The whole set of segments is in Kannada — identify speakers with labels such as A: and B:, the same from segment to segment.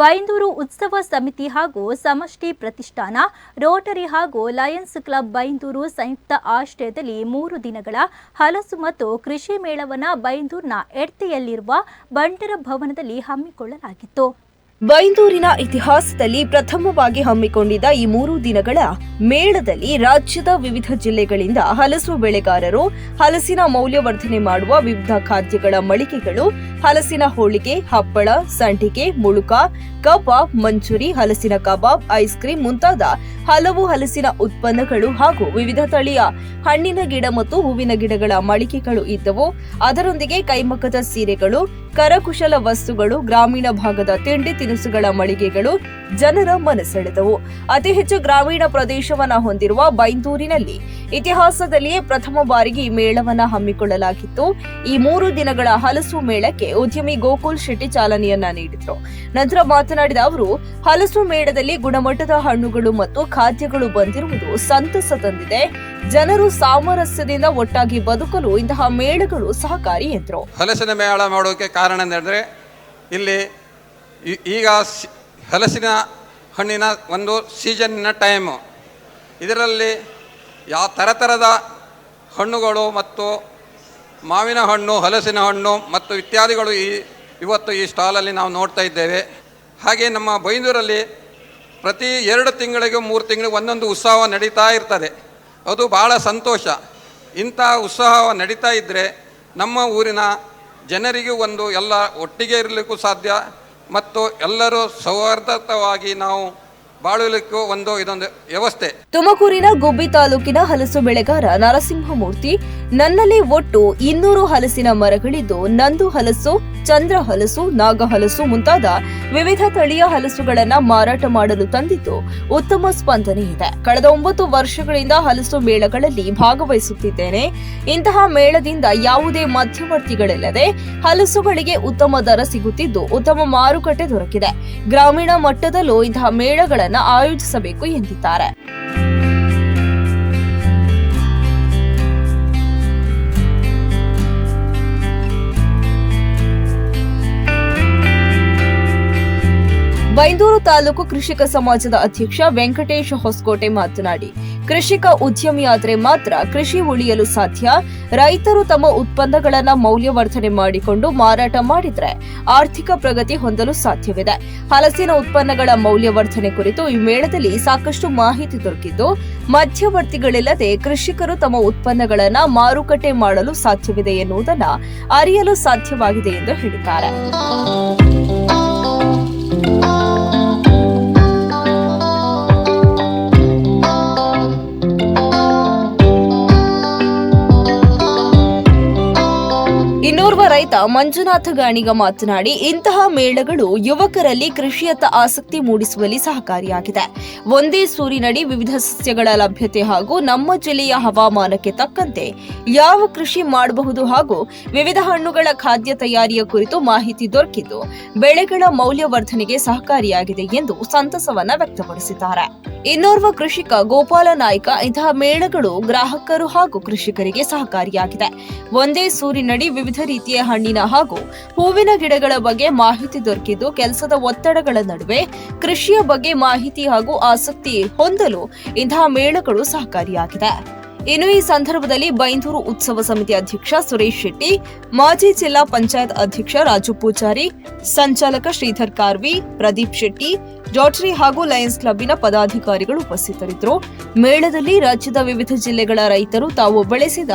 A: ಬೈಂದೂರು ಉತ್ಸವ ಸಮಿತಿ ಹಾಗೂ ಸಮಷ್ಟಿ ಪ್ರತಿಷ್ಠಾನ, ರೋಟರಿ ಹಾಗೂ ಲಯನ್ಸ್ ಕ್ಲಬ್ ಬೈಂದೂರು ಸಂಯುಕ್ತ ಆಶ್ರಯದಲ್ಲಿ ಮೂರು ದಿನಗಳ ಹಲಸು ಮತ್ತು ಕೃಷಿ ಮೇಳವನ್ನು ಬೈಂದೂರಿನ ಎಡ್ತೆಯಲ್ಲಿರುವ ಬಂಟರ ಭವನದಲ್ಲಿ ಹಮ್ಮಿಕೊಳ್ಳಲಾಗಿತ್ತು.
B: ಬೈಂದೂರಿನ ಇತಿಹಾಸದಲ್ಲಿ ಪ್ರಥಮವಾಗಿ ಹಮ್ಮಿಕೊಂಡಿದ್ದ ಈ ಮೂರು ದಿನಗಳ ಮೇಳದಲ್ಲಿ ರಾಜ್ಯದ ವಿವಿಧ ಜಿಲ್ಲೆಗಳಿಂದ ಹಲಸು ಬೆಳೆಗಾರರು ಹಲಸಿನ ಮೌಲ್ಯವರ್ಧನೆ ಮಾಡುವ ವಿವಿಧ ಖಾದ್ಯಗಳ ಮಳಿಗೆಗಳು ಹಲಸಿನ ಹೋಳಿಗೆ, ಹಪ್ಪಳ ಸಂಡಿಗೆ ಮುಳುಕ, ಕಬಾಬ್, ಮಂಚೂರಿ, ಹಲಸಿನ ಕಬಾಬ್, ಐಸ್ ಕ್ರೀಮ್ ಮುಂತಾದ ಹಲವು ಹಲಸಿನ ಉತ್ಪನ್ನಗಳು ಹಾಗೂ ವಿವಿಧ ತಳಿಯ ಹಣ್ಣಿನ ಗಿಡ ಮತ್ತು ಹೂವಿನ ಗಿಡಗಳ ಮಳಿಗೆಗಳು ಇದ್ದವು. ಅದರೊಂದಿಗೆ ಕೈಮಗ್ಗದ ಸೀರೆಗಳು, ಕರಕುಶಲ ವಸ್ತುಗಳು, ಗ್ರಾಮೀಣ ಭಾಗದ ತಿಂಡಿ ತಿನಿಸುಗಳ ಮಳಿಗೆಗಳು ಜನರ ಮನಸೆಳೆದವು. ಅತಿ ಹೆಚ್ಚು ಗ್ರಾಮೀಣ ಪ್ರದೇಶವನ್ನ ಹೊಂದಿರುವ ಬೈಂದೂರಿನಲ್ಲಿ ಇತಿಹಾಸದಲ್ಲಿಯೇ ಪ್ರಥಮ ಬಾರಿಗೆ ಈ ಮೇಳವನ್ನ ಹಮ್ಮಿಕೊಳ್ಳಲಾಗಿತ್ತು. ಈ ಮೂರು ದಿನಗಳ ಹಲಸು ಮೇಳಕ್ಕೆ ಉದ್ಯಮಿ ಗೋಕುಲ್ ಶೆಟ್ಟಿ ಚಾಲನೆಯನ್ನ ನೀಡಿದ್ರು. ನಂತರ ಮಾತನಾಡಿದ ಅವರು, ಹಲಸು ಮೇಳದಲ್ಲಿ ಗುಣಮಟ್ಟದ ಹಣ್ಣುಗಳು ಮತ್ತು ಖಾದ್ಯಗಳು ಬಂದಿರುವುದು ಸಂತಸ ತಂದಿದೆ. ಜನರು ಸಾಮರಸ್ಯದಿಂದ ಒಟ್ಟಾಗಿ ಬದುಕಲು ಇಂತಹ ಮೇಳಗಳು ಸಹಕಾರಿ ಎಂದರು.
C: ಹಲಸಿನ ಮೇಳ ಮಾಡೋಕೆ ಕಾರಣ ಅಂದರೆ ಇಲ್ಲಿ ಈಗ ಹಲಸಿನ ಹಣ್ಣಿನ ಒಂದು ಸೀಸನ್ನಿನ ಟೈಮು. ಇದರಲ್ಲಿ ಯಾವ ಥರ ಥರದ ಹಣ್ಣುಗಳು ಮತ್ತು ಮಾವಿನ ಹಣ್ಣು, ಹಲಸಿನ ಹಣ್ಣು ಮತ್ತು ಇತ್ಯಾದಿಗಳು ಈ, ಇವತ್ತು ಈ ಸ್ಟಾಲಲ್ಲಿ ನಾವು ನೋಡ್ತಾ ಇದ್ದೇವೆ. ಹಾಗೆ ನಮ್ಮ ಬೈಂದೂರಲ್ಲಿ ಪ್ರತಿ ಎರಡು ತಿಂಗಳಿಗೆ, ಮೂರು ತಿಂಗಳಿಗೆ ಒಂದೊಂದು ಉತ್ಸವ ನಡೀತಾ ಇರ್ತದೆ. ಅದು ಭಾಳ ಸಂತೋಷ. ಇಂಥ ಉತ್ಸಾಹ ನಡೀತಾ ಇದ್ದರೆ ನಮ್ಮ ಊರಿನ ಜನರಿಗೂ ಒಂದು ಎಲ್ಲ ಒಟ್ಟಿಗೆ ಇರಲಿಕ್ಕೂ ಸಾಧ್ಯ ಮತ್ತು ಎಲ್ಲರೂ ಸೌಹಾರ್ದತವಾಗಿ ನಾವು ಬಾಳಲಿಕ್ಕೂ ಒಂದು ಇದೊಂದು ವ್ಯವಸ್ಥೆ.
B: ತುಮಕೂರಿನ ಗುಬ್ಬಿ ತಾಲೂಕಿನ ಹಲಸು ಬೆಳೆಗಾರ ನರಸಿಂಹಮೂರ್ತಿ, ನನ್ನಲ್ಲಿ ಒಟ್ಟು ಇನ್ನೂರು ಹಲಸಿನ ಮರಗಳಿದ್ದು, ನಂದು ಹಲಸು ಚಂದ್ರ ಹಲಸು ನಾಗ ಹಲಸು ಮುಂತಾದ ವಿವಿಧ ತಳಿಯ ಹಲಸುಗಳನ್ನ ಮಾರಾಟ ಮಾಡಲು ತಂದಿದ್ದು ಉತ್ತಮ ಸ್ಪಂದನೆ ಇದೆ. ಕಳೆದ ಒಂಬತ್ತು ವರ್ಷಗಳಿಂದ ಹಲಸು ಮೇಳಗಳಲ್ಲಿ ಭಾಗವಹಿಸುತ್ತಿದ್ದೇನೆ. ಇಂತಹ ಮೇಳದಿಂದ ಯಾವುದೇ ಮಧ್ಯವರ್ತಿಗಳಿಲ್ಲದೆ ಹಲಸುಗಳಿಗೆ ಉತ್ತಮ ದರ ಸಿಗುತ್ತಿದ್ದು ಉತ್ತಮ ಮಾರುಕಟ್ಟೆ ದೊರಕಿದೆ. ಗ್ರಾಮೀಣ ಮಟ್ಟದಲ್ಲೂ ಇಂತಹ ಮೇಳಗಳನ್ನು ಆಯೋಜಿಸಬೇಕು ಎಂದಿದ್ದಾರೆ. ಬೈಂದೂರು ತಾಲೂಕು ಕೃಷಿಕ ಸಮಾಜದ ಅಧ್ಯಕ್ಷ ವೆಂಕಟೇಶ್ ಹೊಸಕೋಟೆ ಮಾತನಾಡಿ, ಕೃಷಿಕ ಉದ್ಯಮಿಯಾದರೆ ಮಾತ್ರ ಕೃಷಿ ಉಳಿಯಲು ಸಾಧ್ಯ. ರೈತರು ತಮ್ಮ ಉತ್ಪನ್ನಗಳನ್ನು ಮೌಲ್ಯವರ್ಧನೆ ಮಾಡಿಕೊಂಡು ಮಾರಾಟ ಮಾಡಿದರೆ ಆರ್ಥಿಕ ಪ್ರಗತಿ ಹೊಂದಲು ಸಾಧ್ಯವಿದೆ. ಹಲಸಿನ ಉತ್ಪನ್ನಗಳ ಮೌಲ್ಯವರ್ಧನೆ ಕುರಿತು ಈ ಮೇಳದಲ್ಲಿ ಸಾಕಷ್ಟು ಮಾಹಿತಿ ದೊರಕಿದ್ದು, ಮಧ್ಯವರ್ತಿಗಳಿಲ್ಲದೆ ಕೃಷಿಕರು ತಮ್ಮ ಉತ್ಪನ್ನಗಳನ್ನು ಮಾರುಕಟ್ಟೆ ಮಾಡಲು ಸಾಧ್ಯವಿದೆ ಎನ್ನುವುದನ್ನು ಅರಿಯಲು ಸಾಧ್ಯವಾಗಿದೆ ಎಂದು ಹೇಳಿದ್ದಾರೆ. ಇನ್ನೋರ್ವ ರೈತ ಮಂಜುನಾಥ ಗಾಣಿಗ ಮಾತನಾಡಿ, ಇಂತಹ ಮೇಳಗಳು ಯುವಕರಲ್ಲಿ ಕೃಷಿಯತ್ತ ಆಸಕ್ತಿ ಮೂಡಿಸುವಲ್ಲಿ ಸಹಕಾರಿಯಾಗಿದೆ. ಒಂದೇ ಸೂರಿನಡಿ ವಿವಿಧ ಸಸ್ಯಗಳ ಲಭ್ಯತೆ ಹಾಗೂ ನಮ್ಮ ಜಿಲ್ಲೆಯ ಹವಾಮಾನಕ್ಕೆ ತಕ್ಕಂತೆ ಯಾವ ಕೃಷಿ ಮಾಡಬಹುದು ಹಾಗೂ ವಿವಿಧ ಹಣ್ಣುಗಳ ಖಾದ್ಯ ತಯಾರಿಯ ಕುರಿತು ಮಾಹಿತಿ ದೊರಕಿದ್ದು, ಬೆಳೆಗಳ ಮೌಲ್ಯವರ್ಧನೆಗೆ ಸಹಕಾರಿಯಾಗಿದೆ ಎಂದು ಸಂತಸವನ್ನ ವ್ಯಕ್ತಪಡಿಸಿದ್ದಾರೆ. ಇನ್ನೋರ್ವ ಕೃಷಿಕ ಗೋಪಾಲ ನಾಯ್ಕ, ಇಂತಹ ಮೇಳಗಳು ಗ್ರಾಹಕರು ಹಾಗೂ ಕೃಷಿಕರಿಗೆ ಸಹಕಾರಿಯಾಗಿದೆ. ಒಂದೇ ಸೂರಿನಡಿ ರೀತಿಯ ಹಣ್ಣಿನ ಹಾಗೂ ಹೂವಿನ ಗಿಡಗಳ ಬಗ್ಗೆ ಮಾಹಿತಿ ದೊರಕಿದ್ದು ಕೆಲಸದ ಒತ್ತಡಗಳ ನಡುವೆ ಕೃಷಿಯ ಬಗ್ಗೆ ಮಾಹಿತಿ ಹಾಗೂ ಆಸಕ್ತಿ ಹೊಂದಲು ಇಂತಹ ಮೇಳಗಳು ಸಹಕಾರಿಯಾಗಿದೆ. ಇನ್ನು ಈ ಸಂದರ್ಭದಲ್ಲಿ ಬೈಂದೂರು ಉತ್ಸವ ಸಮಿತಿ ಅಧ್ಯಕ್ಷ ಸುರೇಶ್ ಶೆಟ್ಟಿ, ಮಾಜಿ ಜಿಲ್ಲಾ ಪಂಚಾಯತ್ ಅಧ್ಯಕ್ಷ ರಾಜು ಪೂಜಾರಿ, ಸಂಚಾಲಕ ಶ್ರೀಧರ್ ಕಾರ್ವಿ, ಪ್ರದೀಪ್ ಶೆಟ್ಟಿ, ರೋಟರಿ ಹಾಗೂ ಲಯನ್ಸ್ ಕ್ಲಬ್ನ ಪದಾಧಿಕಾರಿಗಳು ಉಪಸ್ಥಿತರಿದ್ದರು. ಮೇಳದಲ್ಲಿ ರಾಜ್ಯದ ವಿವಿಧ ಜಿಲ್ಲೆಗಳ ರೈತರು ತಾವು ಬೆಳೆಸಿದ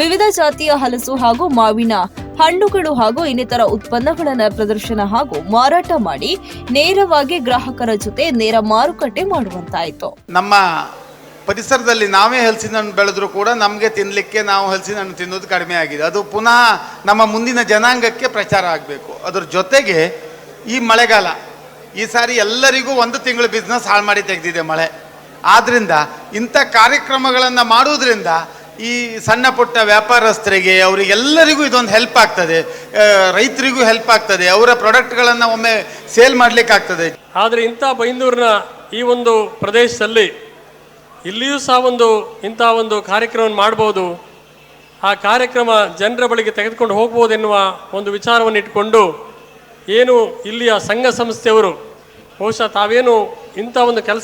B: ವಿವಿಧ ಜಾತಿಯ ಹಲಸು ಹಾಗೂ ಮಾವಿನ ಹಣ್ಣುಗಳು ಹಾಗೂ ಇನ್ನಿತರ ಉತ್ಪನ್ನಗಳನ್ನು ಪ್ರದರ್ಶನ ಹಾಗೂ ಮಾರಾಟ ಮಾಡಿ ನೇರವಾಗಿ ಗ್ರಾಹಕರ ಜೊತೆ ನೇರ ಮಾರುಕಟ್ಟೆ ಮಾಡುವಂತಾಯಿತು.
D: ನಮ್ಮ ಪರಿಸರದಲ್ಲಿ ನಾವೇ ಹಲಸಿನ ಹಣ್ಣು ಬೆಳೆದ್ರೂ ಕೂಡ ನಮಗೆ ತಿನ್ನಲಿಕ್ಕೆ ನಾವು ಹಲಸಿನ ಹಣ್ಣು ತಿನ್ನೋದು ಕಡಿಮೆ ಆಗಿದೆ. ಅದು ಪುನಃ ನಮ್ಮ ಮುಂದಿನ ಜನಾಂಗಕ್ಕೆ ಪ್ರಚಾರ ಆಗಬೇಕು. ಅದ್ರ ಜೊತೆಗೆ ಈ ಮಳೆಗಾಲ, ಈ ಸಾರಿ ಎಲ್ಲರಿಗೂ ಒಂದು ತಿಂಗಳು ಬಿಸ್ನೆಸ್ ಹಾಳು ಮಾಡಿ ತೆಗೆದಿದೆ ಮಳೆ. ಆದ್ದರಿಂದ ಇಂಥ ಕಾರ್ಯಕ್ರಮಗಳನ್ನು ಮಾಡುವುದರಿಂದ ಈ ಸಣ್ಣ ಪುಟ್ಟ ವ್ಯಾಪಾರಸ್ಥರಿಗೆ, ಅವರಿಗೆಲ್ಲರಿಗೂ ಇದೊಂದು ಹೆಲ್ಪ್ ಆಗ್ತದೆ. ರೈತರಿಗೂ ಹೆಲ್ಪ್ ಆಗ್ತದೆ. ಅವರ ಪ್ರಾಡಕ್ಟ್ಗಳನ್ನು ಒಮ್ಮೆ ಸೇಲ್ ಮಾಡಲಿಕ್ಕೆ ಆಗ್ತದೆ
E: ಆದರೆ ಇಂಥ ಬೈಂದೂರಿನ ಈ ಒಂದು ಪ್ರದೇಶದಲ್ಲಿ ಇಲ್ಲಿಯೂ ಸಹ ಒಂದು ಇಂಥ ಒಂದು ಕಾರ್ಯಕ್ರಮವನ್ನು ಮಾಡ್ಬೋದು. ಆ ಕಾರ್ಯಕ್ರಮ ಜನರ ಬಳಿಗೆ ತೆಗೆದುಕೊಂಡು ಹೋಗ್ಬೋದೆನ್ನುವ ಒಂದು ವಿಚಾರವನ್ನು ಇಟ್ಟುಕೊಂಡು ಏನು ಇಲ್ಲಿಯ ಸಂಘ ಸಂಸ್ಥೆಯವರು ಬಹುಶಃ ತಾವೇನು ಇಂಥ ಒಂದು ಕೆಲಸ